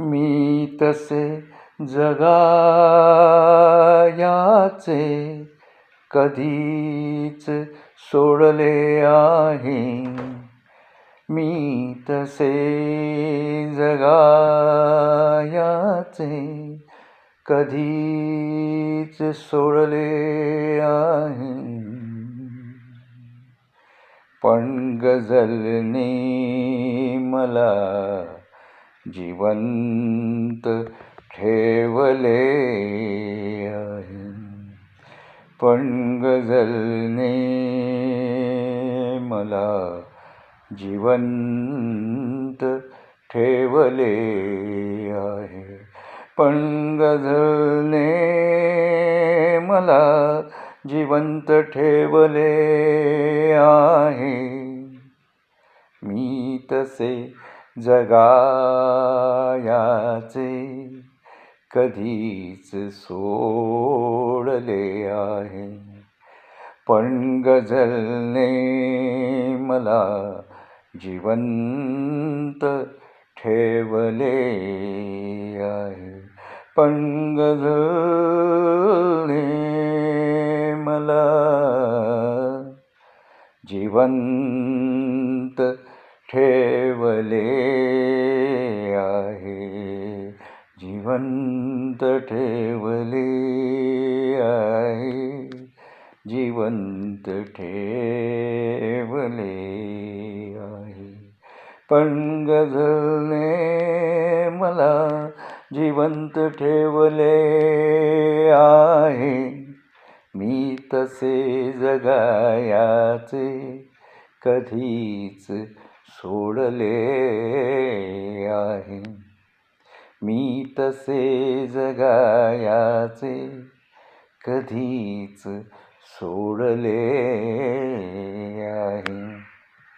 मी तसे जगायाचे कधीच सोडले आहे. मी तसे जगायाचे कधीच सोडले आहे. पण गजलने मला जिवंत ठेवले आहे. पण गझलने मला जिवंत ठेवले आहे. पण गझलने मला जिवंत ठेवले आहे. मी तसे जगायाचे कधीच सोडले आहे. पण गझलने मला जिवंत ठेवले आहे. पण गझलने मला जिवंत ठेवले आहे. जिवंत ठेवले आहे. जिवंत ठेवले आहे. पण गझलने मला जिवंत ठेवले आहे. मी तसे जगायाचे कधीच सोडले आहे. मी तसे जगायाचे कधीच सोडले